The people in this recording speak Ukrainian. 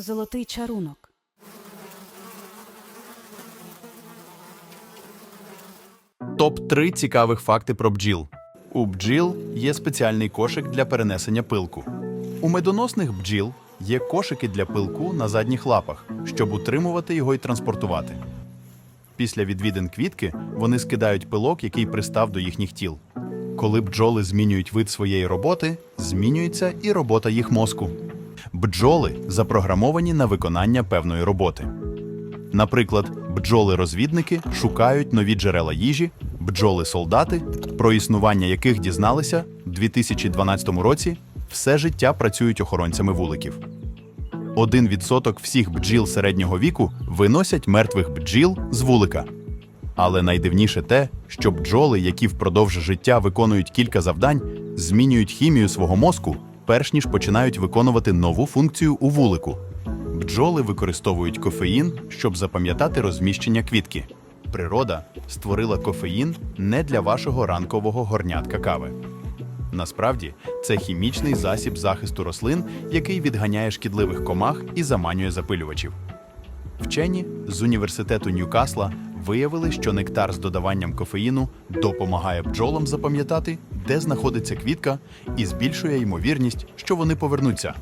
Золотий чарунок. Топ 3 цікавих факти про бджіл. У бджіл є спеціальний кошик для перенесення пилку. У медоносних бджіл є кошики для пилку на задніх лапах, щоб утримувати його і транспортувати. Після відвідин квітки вони скидають пилок, який пристав до їхніх тіл. Коли бджоли змінюють вид своєї роботи, змінюється і робота їх мозку. Бджоли запрограмовані на виконання певної роботи. Наприклад, бджоли-розвідники шукають нові джерела їжі, бджоли-солдати, про існування яких дізналися в 2012 році, все життя працюють охоронцями вуликів. Один відсоток всіх бджіл середнього віку виносять мертвих бджіл з вулика. Але найдивніше те, що бджоли, які впродовж життя виконують кілька завдань, змінюють хімію свого мозку, перш ніж починають виконувати нову функцію у вулику. Бджоли використовують кофеїн, щоб запам'ятати розміщення квітки. Природа створила кофеїн не для вашого ранкового горнятка кави. Насправді, це хімічний засіб захисту рослин, який відганяє шкідливих комах і заманює запилювачів. Вчені з університету Ньюкасла виявили, що нектар з додаванням кофеїну допомагає бджолам запам'ятати, де знаходиться квітка, і збільшує ймовірність, що вони повернуться.